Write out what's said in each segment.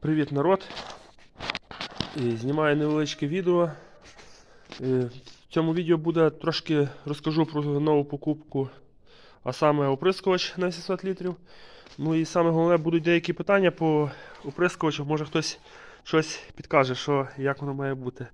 Привіт, народ! І Знімаю невеличке відео. Е, В цьому відео буде трошки розкажу про нову покупку, а саме оприскувач на 700 літрів. Ну і саме головне будуть деякі питання по оприскувачу. Може хтось щось підкаже, що, як воно має бути.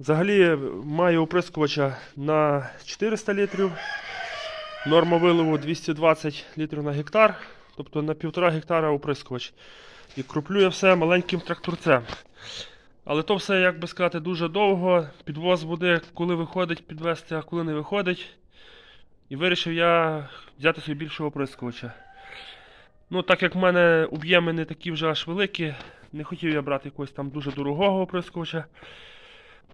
Взагалі маю оприскувача на 400 літрів. Норма виливу 220 літрів на гектар, тобто на 1,5 гектара оприскувач. І круплю я все маленьким тракторцем. Але то все, як би сказати, дуже довго. Підвоз буде, коли виходить підвести, а коли не виходить. І вирішив я взяти собі більшого оприскувача. Ну, так як в мене об'єми не такі вже аж великі, не хотів я брати якогось там дуже дорогого оприскувача,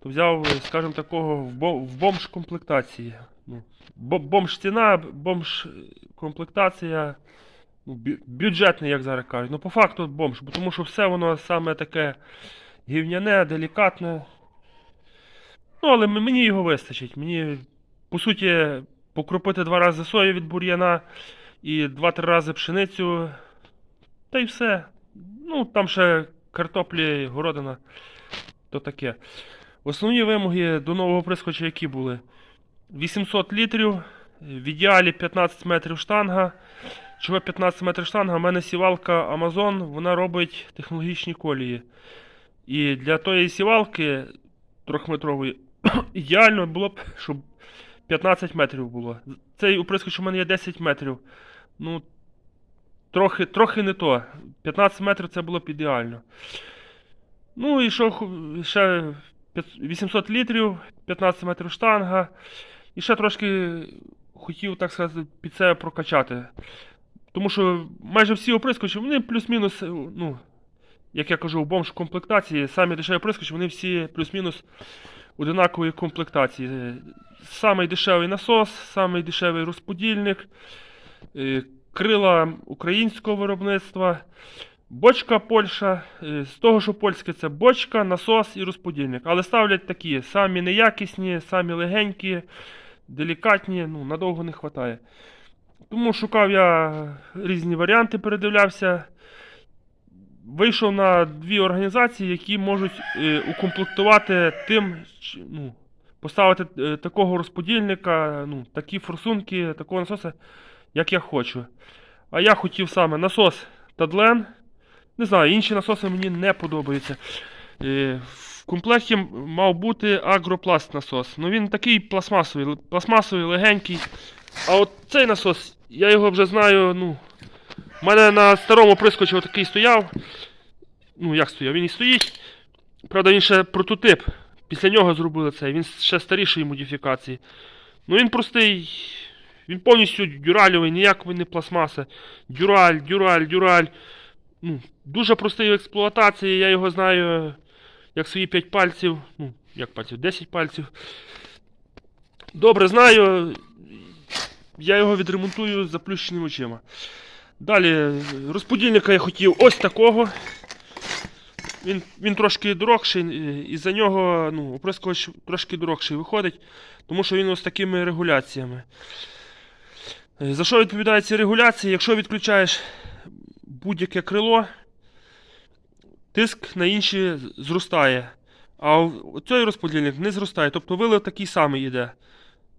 то взяв, скажімо, такого в, бомж комплектації. Ну, бомж ціна, бомж комплектація. Ну, бюджетний, як зараз кажуть. Ну, по факту бомж, тому що все воно саме таке гівняне, делікатне. Ну, але мені його вистачить. Мені, по суті, покропити два рази сою від бур'яна і два-три рази пшеницю. Та й все. Ну, там ще картоплі, городина. То таке. Основні вимоги до нового прискоча які були? 800 літрів, в ідеалі 15 метрів штанга. Чого 15 метрів штанга? У мене сівалка Amazon, вона робить технологічні колії. І для тої сівалки трьохметрової ідеально було б, щоб 15 метрів було. Цей оприскувач у мене є 10 метрів. Ну, трохи, трохи не то. 15 метрів це було б ідеально. Ну і що ще 800 літрів, 15 метрів штанга. І ще трошки хотів, так сказати, під себе прокачати. Тому що майже всі оприскувачі, вони плюс-мінус, е, ну, як я кажу, в бомж комплектації, самі дешеві оприскувачі, вони всі плюс-мінус одинакової комплектації. Е, Самий дешевий насос, самий дешевий розподільник, е, крила українського виробництва, бочка Польща. З того, що польське, це бочка, насос і розподільник. Але ставлять такі самі неякісні, самі легенькі, делікатні, ну, надовго не вистачає. Тому шукав я різні варіанти, передивлявся. Вийшов на дві організації, які можуть е, укомплектувати тим, ну, поставити е, такого розподільника, ну, такі форсунки, такого насоса, як я хочу. А я хотів саме насос Тадлен. Не знаю, інші насоси мені не подобаються. Е, в комплекті мав бути агропласт насос. Ну він такий пластмасовий, пластмасовий, легенький. А от цей насос, я його вже знаю, ну. У мене на старому прискочі такий стояв. Ну, як стояв, він і стоїть. Правда, він ще прототип. Після нього зробили це. Він ще старішої модифікації. Ну він простий. Він повністю дюральовий, ніякої не пластмаса. Дюраль, дюраль, дюраль. Ну, дуже простий в експлуатації, я його знаю як свої 5 пальців. Ну, як пальців, 10 пальців. Добре знаю. Я його відремонтую з заплющеними очима. Далі, розподільника я хотів ось такого. Він, він трошки дорогший, і за нього ну, оприскувач трошки дорогший виходить, тому що він ось такими регуляціями. Е, За що відповідають ці регуляції? Якщо відключаєш будь-яке крило, тиск на інші зростає. А цей розподільник не зростає, тобто вилив такий самий йде.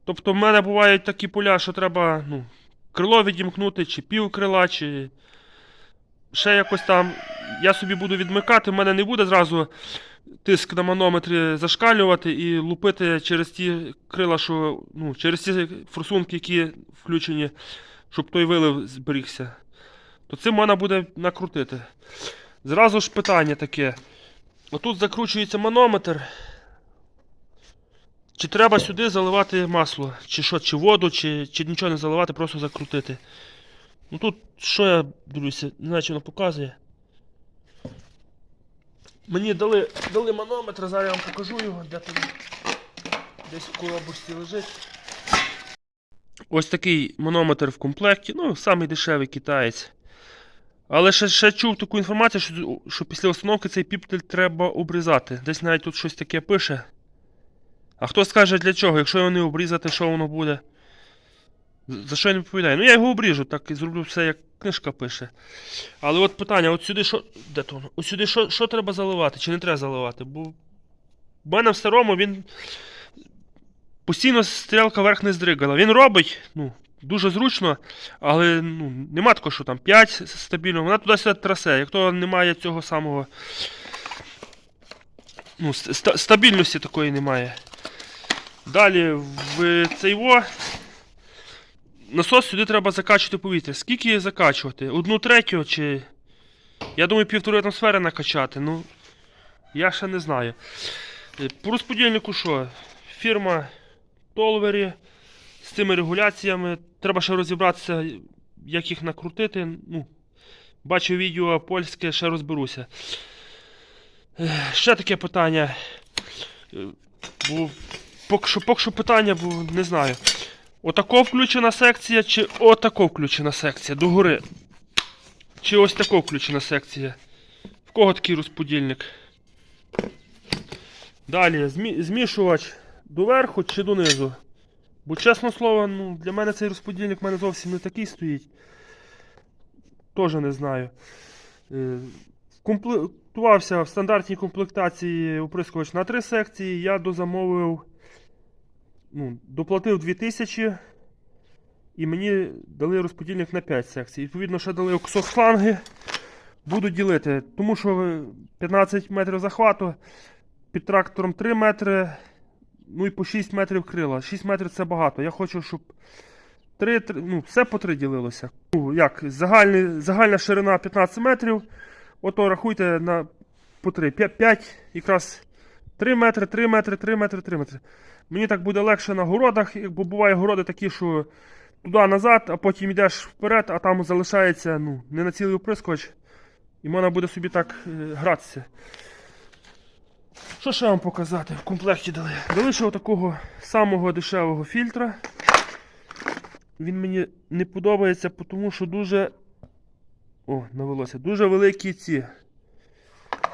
Тобто в мене бувають такі поля, що треба ну, крило відімкнути, чи пів крила, чи ще якось там. Я собі буду відмикати, в мене не буде зразу тиск на манометрі зашкалювати і лупити через ті крила, що. Ну, через ті форсунки, які включені, щоб той вилив зберігся. То цим можна буде накрутити. Зразу ж питання таке. Отут закручується манометр. Чи треба сюди заливати масло? Чи що, чи воду, чи, чи нічого не заливати, просто закрутити. Ну тут, що я дивлюся, не знаю, чи воно показує. Мені дали, дали манометр, зараз я вам покажу його, де там десь в коробочці лежить. Ось такий манометр в комплекті, ну, самий дешевий китаєць. Але ще, ще чув таку інформацію, що, що після установки цей піптель треба обрізати. Десь навіть тут щось таке пише. А хто скаже для чого? Якщо його не обрізати, що воно буде? За що я не відповідаю? Ну я його обріжу, так і зроблю все як книжка пише. Але от питання: от сюди що. Де то воно? От сюди що, що треба заливати, чи не треба заливати? Бо в мене в старому він постійно стрілка вверх не здригала. Він робить, ну, дуже зручно, але ну, нема такого, що там 5 стабільно, вона туди-сюди трасе. Як то немає цього самого. Ну, ст- стабільності такої немає. Далі в цей во. Насос сюди треба закачувати повітря. Скільки закачувати? Одну третю чи. Я думаю, півтори атмосфери накачати. Ну. Я ще не знаю. Е, По розподільнику що? Фірма Толвері з цими регуляціями. Треба ще розібратися, як їх накрутити. Ну, бачив відео польське, ще розберуся. Е, Ще таке питання. Е, Бо поки що, поки що питання, бо не знаю. Отако включена секція, чи отако включена секція догори. Чи ось тако включена секція. В кого такий розподільник? Далі, змі- змішувач доверху чи донизу. Бо, чесно слово, ну, для мене цей розподільник в мене зовсім не такий стоїть. Тоже не знаю. Е, Комплектувався в стандартній комплектації оприскувач на три секції. Я дозамовив, ну, доплатив 2000 і мені дали розподільник на 5 секцій. Відповідно, ще дали кусок шланги. Буду ділити, тому що 15 метрів захвату, під трактором 3 метри, ну і по 6 метрів крила. 6 метрів це багато. Я хочу, щоб 3, ну, все по 3 ділилося. Ну, як, загальний, загальна ширина 15 метрів. Ото рахуйте на по 3. 5, 5 якраз 3 метри, 3 метри, 3 метри, 3 метри. Мені так буде легше на городах, бо буває городи такі, що туди назад, а потім йдеш вперед, а там залишається ну, не на цілий оприскувач. І можна буде собі так е, гратися. Що ще вам показати? В комплекті дали? Дали ще такого самого дешевого фільтра. Він мені не подобається, тому що дуже. О, навелося. Дуже великі ці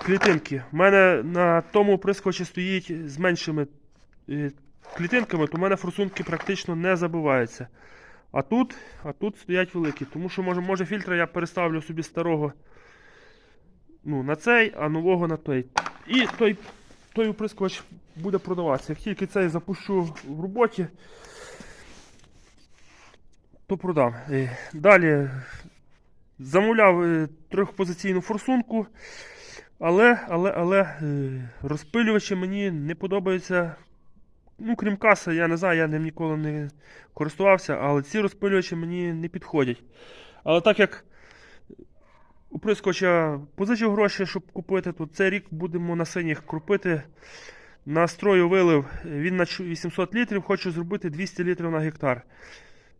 клітинки. У мене на тому оприскувачі стоїть з меншими клітинками, то в мене форсунки практично не забиваються. А тут, а тут стоять великі. Тому що може, може фільтра я переставлю собі старого ну, на цей, а нового на той. І той, той оприскувач буде продаватися. Як тільки цей запущу в роботі, то продам. Далі замовляв е, трьохпозиційну форсунку, але, але, але е, розпилювачі мені не подобаються. Ну, крім каси, я не знаю, я ним ніколи не користувався, але ці розпилювачі мені не підходять. Але так як оприскувача позичив гроші, щоб купити, то цей рік будемо на синіх крупити. Настрою вилив він на 800 літрів, хочу зробити 200 літрів на гектар.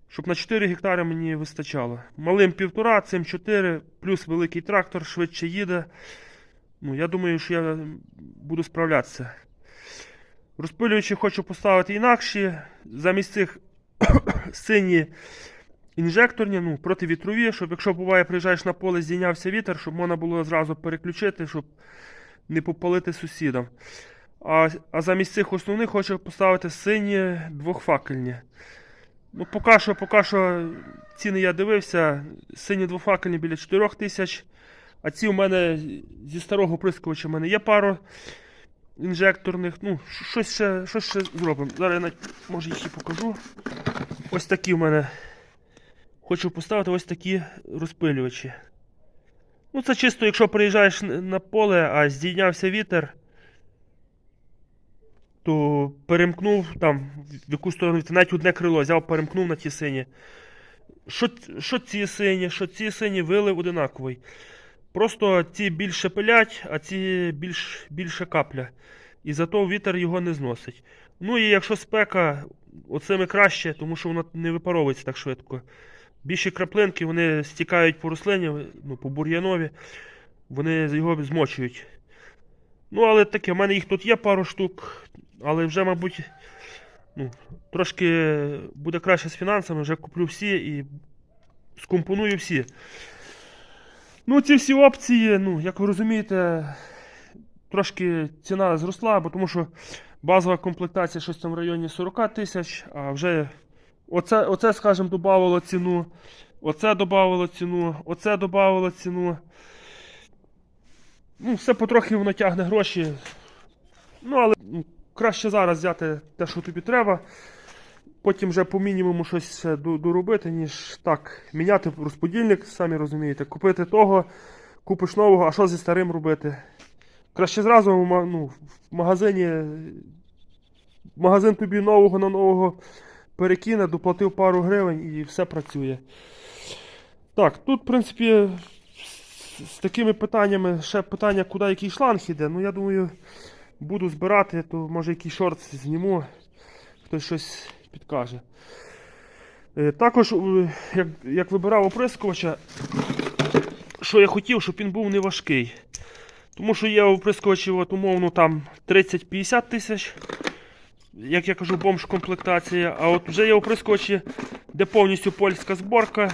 Щоб на 4 гектари мені вистачало. Малим півтора, цим 4, плюс великий трактор швидше їде. Ну, я думаю, що я буду справлятися. Розпилюючи хочу поставити інакші. Замість цих сині інжекторні, ну, противітрові, щоб якщо буває, приїжджаєш на поле, здійнявся вітер, щоб можна було зразу переключити, щоб не попалити сусідам. А, а замість цих основних хочу поставити сині двохфакельні. Ну, поки що, поки що ціни я дивився. Сині двофакельні біля 4 тисяч. А ці у мене зі старого прискувача в мене є пару інжекторних. Ну, щось ще, щось ще зробимо. Зараз я навіть, може їх і покажу. Ось такі в мене. Хочу поставити ось такі розпилювачі. Ну, це чисто, якщо приїжджаєш на поле, а здійнявся вітер, то перемкнув там, в яку сторону навіть одне крило взяв, перемкнув на ті сині. Що, що ці сині, що ці сині вилив одинаковий. Просто ці більше пилять, а ці більш, більше капля. І зато вітер його не зносить. Ну і якщо спека, оцими краще, тому що воно не випаровується так швидко. Більші краплинки вони стікають по рослині, ну, по бур'янові, вони його змочують. Ну, але таке, в мене їх тут є пару штук, але вже, мабуть, ну, трошки буде краще з фінансами, вже куплю всі і скомпоную всі. Ну, ці всі опції, ну, як ви розумієте, трошки ціна зросла, бо тому що базова комплектація щось там в районі 40 тисяч, а вже оце, оце скажімо, додавало ціну. Оце додавало ціну, оце додавало ціну. Ну, все потрохи воно тягне гроші. Ну, але ну, краще зараз взяти те, що тобі треба. Потім вже по мінімуму щось доробити, ніж так. Міняти розподільник, самі розумієте, купити того, купиш нового, а що зі старим робити? Краще зразу ну, в магазині. Магазин тобі нового на нового перекине, доплатив пару гривень і все працює. Так, тут, в принципі, з, такими питаннями, ще питання, куди який шланг іде. Ну, я думаю, буду збирати, то може якийсь шорт зніму, хтось щось підкаже. Е, Також, е, як, як вибирав оприскувача, що я хотів, щоб він був не важкий. Тому що є оприскувачі, от, умовно, там 30-50 тисяч, як я кажу, бомж комплектація. А от вже є оприскувачі, де повністю польська зборка.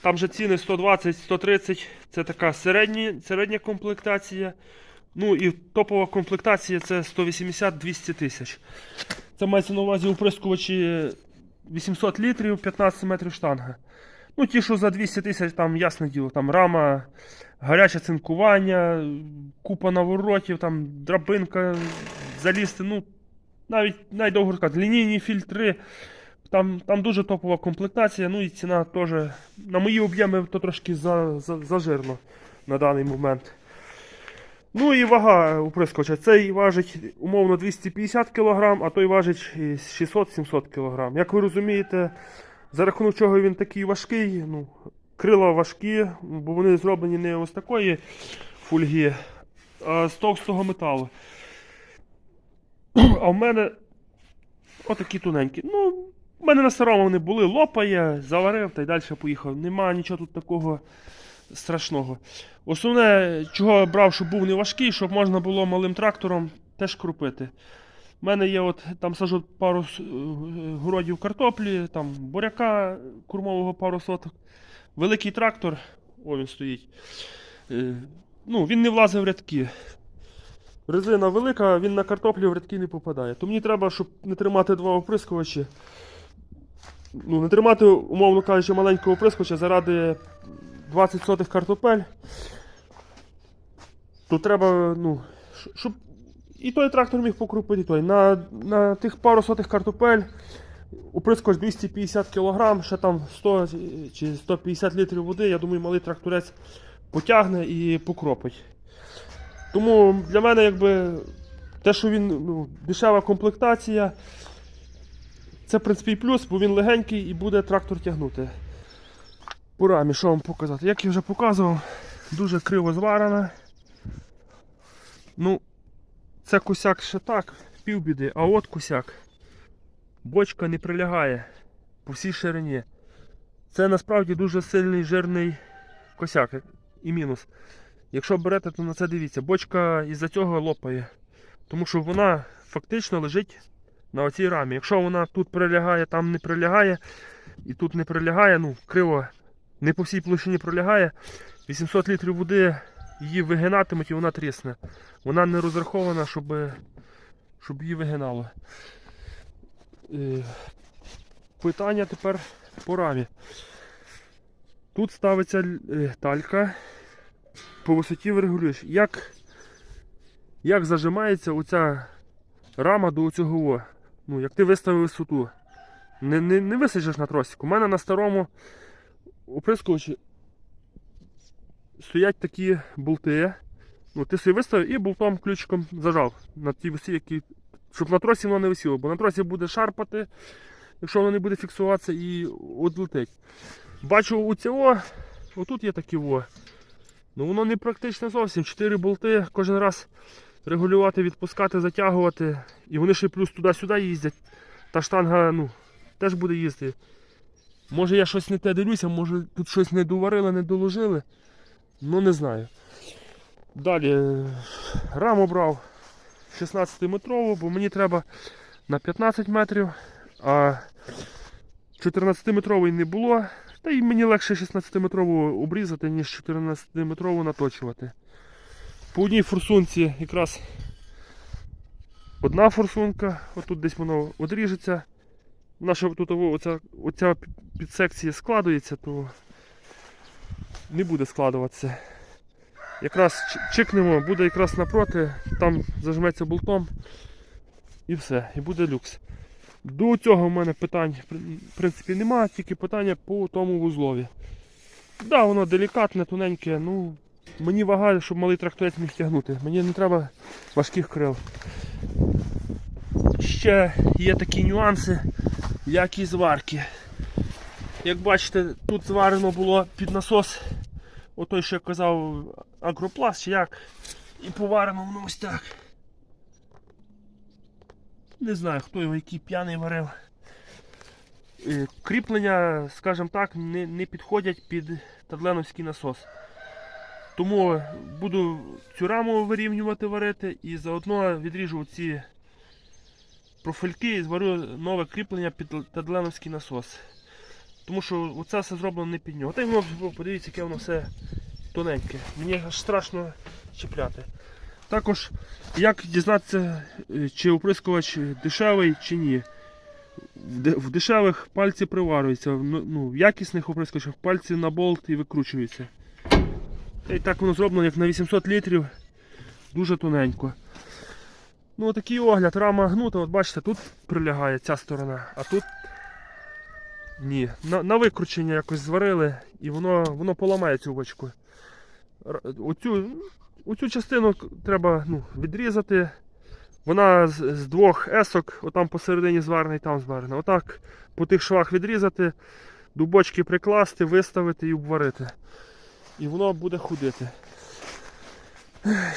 Там же ціни 120-130, це така середня, середня комплектація. Ну і топова комплектація це 180-200 тисяч. Це мається на увазі оприскувачі 800 літрів, 15 метрів штанга. Ну, ті, що за 200 тисяч, там ясне діло, там рама, гаряче цинкування, купа наворотів, там драбинка, залізти, ну, навіть навіть довго сказати, лінійні фільтри. Там, там дуже топова комплектація, ну і ціна теж. На мої об'єми то трошки за, за, зажирно на даний момент. Ну і вага оприскувача. Цей важить умовно 250 кг, а той важить е, 600-700 кг. Як ви розумієте, за рахунок чого він такий важкий, ну, крила важкі, бо вони зроблені не ось такої фольги, а з товстого металу. А в мене отакі тоненькі. Ну, в мене на старому вони були, лопає, заварив та й далі поїхав. Нема нічого тут такого страшного. Основне, чого я брав, щоб був не важкий, щоб можна було малим трактором теж крупити. У мене є от там сажу пару е, городів картоплі, там буряка курмового пару соток. Великий трактор, о він стоїть. Е, Ну, він не влазить в рядки. Резина велика, він на картоплі в рядки не попадає. То мені треба, щоб не тримати два оприскувачі. Ну, не тримати, умовно кажучи, маленького оприскувача заради 20 сотих картопель. То треба, ну, щоб і той трактор міг покрупити, і той. На, на тих пару сотих картопель оприскувач 250 кг, ще там 100 чи 150 літрів води, я думаю, малий тракторець потягне і покропить. Тому для мене якби те, що він ну, дешева комплектація, це в принципі і плюс, бо він легенький і буде трактор тягнути. По рамі, що вам показати? Як я вже показував, дуже криво зварена. Ну, це косяк ще так, півбіди, а от косяк. Бочка не прилягає по всій ширині. Це насправді дуже сильний жирний косяк і мінус. Якщо берете, то на це дивіться. Бочка із-за цього лопає. Тому що вона фактично лежить на оцій рамі. Якщо вона тут прилягає, там не прилягає, і тут не прилягає, ну, криво, не по всій площині пролягає, 800 літрів води її вигинатимуть і вона трісне. Вона не розрахована, щоб, щоб її вигинало. Е, Питання тепер по рамі. Тут ставиться е, талька, по висоті регулюєш. Як, як зажимається оця рама до цього? Ну, як ти виставив висоту. Не, не, не висаджеш на тросику. У мене на старому оприскувачі стоять такі болти. Ну, ти собі виставив і болтом ключиком зажав на тій висі, які, щоб на тросі воно не висіло. Бо на тросі буде шарпати, якщо воно не буде фіксуватися і одлетить. Бачу у цього, отут є такі во. Ну воно не практично зовсім. Чотири болти кожен раз регулювати, відпускати, затягувати. І вони ще плюс туди-сюди їздять. Та штанга ну, теж буде їздити. Може я щось не те дивлюся, може тут щось не доварили, не доложили. Ну не знаю. Далі е, раму брав 16-метрову, бо мені треба на 15 метрів, а 14-метровий не було. Та й мені легше 16-метрову обрізати, ніж 14-метрову наточувати. По одній форсунці якраз одна форсунка, отут десь воно одріжеться. Ще тут оця, оця підсекція складується, то не буде складуватися. Якраз чикнемо, буде якраз напроти, там зажметься болтом і все, і буде люкс. До цього в мене питань в принципі немає, тільки питання по тому вузлові. Так, да, воно делікатне, тоненьке, ну мені вага, щоб малий тракторець міг тягнути. Мені не треба важких крил. Ще є такі нюанси, як і зварки. Як бачите, тут зварено було під насос, отой, що я казав, агропласт чи як. І поварено воно ось так. Не знаю, хто його який п'яний варив. Е, Кріплення, скажімо так, не, не підходять під тадленовський насос. Тому буду цю раму вирівнювати варити і заодно відріжу ці профільки і зварю нове кріплення під тадленовський насос. Тому що оце все зроблено не під нього. Та й воно, подивіться, яке воно все тоненьке. Мені аж страшно чіпляти. Також, як дізнатися, е, чи оприскувач дешевий чи ні. В дешевих пальці приварюються, ну, в якісних оприскувачах пальці на болт і викручуються. І так воно зроблено як на 800 літрів, дуже тоненько. Ну такий огляд, рама гнута, от бачите, тут прилягає ця сторона, а тут ні. На, на викручення якось зварили і воно, воно поламає цю бочку. Оцю, оцю частину треба ну, відрізати. Вона з, з двох есок, отам посередині зварена і там зварена. Отак по тих швах відрізати, до бочки прикласти, виставити і обварити. І воно буде ходити.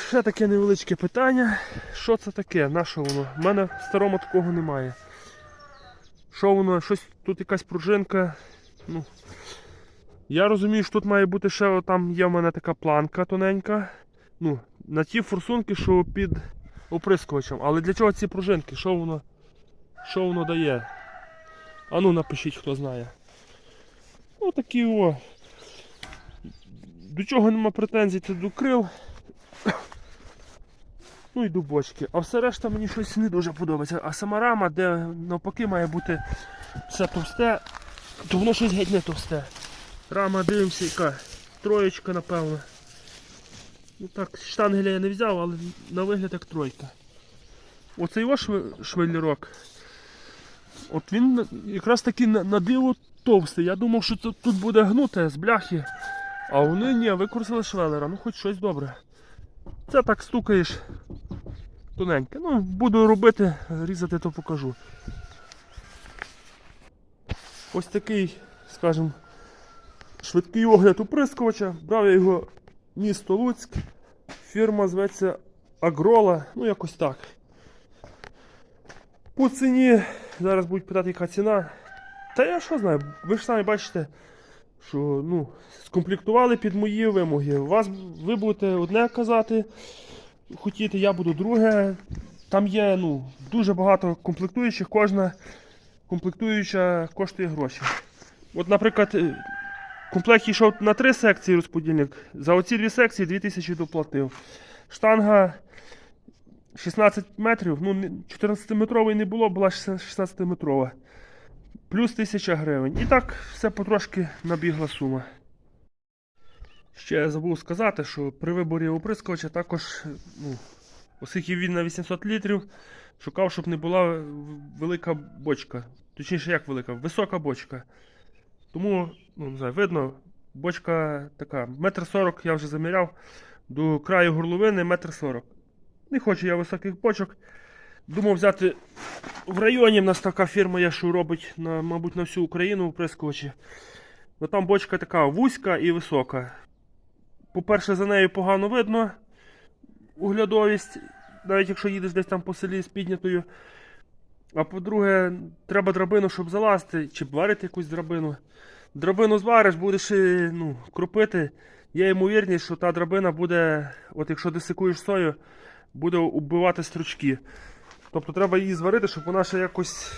Ще таке невеличке питання. Що це таке? На що воно? У мене в старому такого немає. Що воно? Щось тут якась пружинка. Ну, я розумію, що тут має бути ще там є в мене така планка тоненька. Ну, на ті форсунки, що під оприскувачем. Але для чого ці пружинки? Що воно, що воно дає? А ну напишіть, хто знає. Ну такі о. До чого нема претензій, це до крил. Ну і до бочки. А все решта мені щось не дуже подобається. А сама рама, де навпаки має бути все товсте, то воно щось геть не товсте. Рама, дивимося, яка троєчка, напевно. Ну так, штангеля я не взяв, але на вигляд як тройка. Оцей його швеллерок. От він якраз таки на, диво товстий. Я думав, що тут буде гнуте з бляхи. А вони ні, використали швелера, ну хоч щось добре. Це так стукаєш тоненьке. Ну, буду робити, різати, то покажу. Ось такий, скажімо, швидкий огляд оприскувача. Брав я його місто Луцьк. Фірма зветься Агрола, ну якось так. По ціні, зараз будуть питати, яка ціна. Та я що знаю, ви ж самі бачите, що ну, скомплектували під мої вимоги. У Вас, ви будете одне казати, хотіти, я буду друге. Там є ну, дуже багато комплектуючих, кожна комплектуюча коштує гроші. От, наприклад, е, комплект йшов на три секції розподільник. За оці дві секції 2000 доплатив. Штанга 16 метрів, ну 14-метрової не було, була 16-метрова. Плюс 1000 гривень. І так все потрошки набігла сума. Ще я забув сказати, що при виборі оприскувача також, ну, оскільки він на 800 літрів, шукав, щоб не була велика бочка. Точніше, як велика, висока бочка. Тому, ну, не знаю, видно, бочка така, метр сорок я вже заміряв, до краю горловини метр сорок. Не хочу я високих бочок. Думав взяти в районі в нас така фірма є, що робить, на, мабуть, на всю Україну оприскувачі. Ну там бочка така вузька і висока. По-перше, за нею погано видно оглядовість, навіть якщо їдеш десь там по селі з піднятою. А по-друге, треба драбину, щоб залазити, чи варити якусь драбину. Драбину звариш, будеш е, ну, кропити. Є ймовірність, що та драбина буде, от якщо десикуєш сою, буде убивати стручки. Тобто треба її зварити, щоб вона ще якось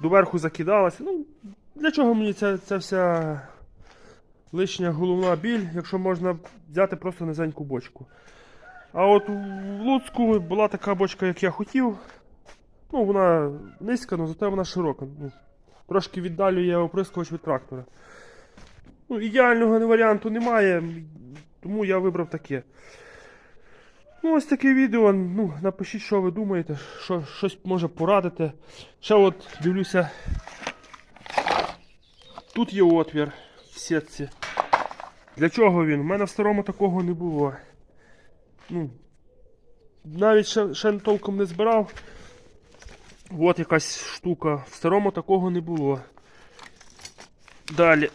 доверху закидалася. Ну, для чого мені ця, ця вся лишня головна біль, якщо можна взяти просто низеньку бочку. А от у Луцьку була така бочка, як я хотів. Ну, вона низька, але зате вона широка. Ну, трошки віддалює оприскувач від трактора. Ну, ідеального варіанту немає, тому я вибрав таке. Ну, ось таке відео. Ну, напишіть, що ви думаєте, що щось може порадити. Ще от дивлюся. Тут є отвір в сітці. Для чого він? У мене в старому такого не було. Ну, навіть ще, ще толком не збирав. От якась штука. В старому такого не було. Далі.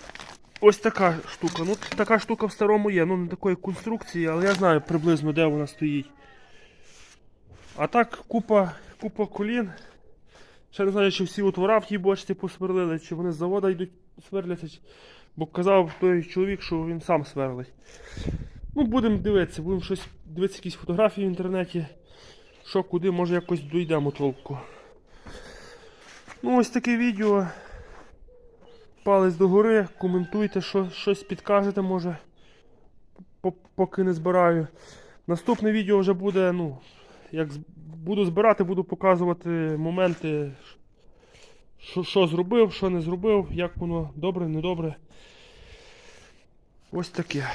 Ось така штука. Ну, така штука в старому є. Ну, не такої конструкції, але я знаю приблизно, де вона стоїть. А так, купа, купа колін. Ще не знаю, чи всі отвора в тій бочці посверлили, чи вони з завода йдуть сверляться. Бо казав той чоловік, що він сам сверлить. Ну, будемо дивитися, будемо щось дивитися, якісь фотографії в інтернеті. Що куди, може якось дійдемо толку. Ну, ось таке відео. Палець догори, коментуйте, що, щось підкажете, може. Поки не збираю. Наступне відео вже буде, ну, як буду збирати, буду показувати моменти, що, що зробив, що не зробив, як воно добре, недобре. Ось таке.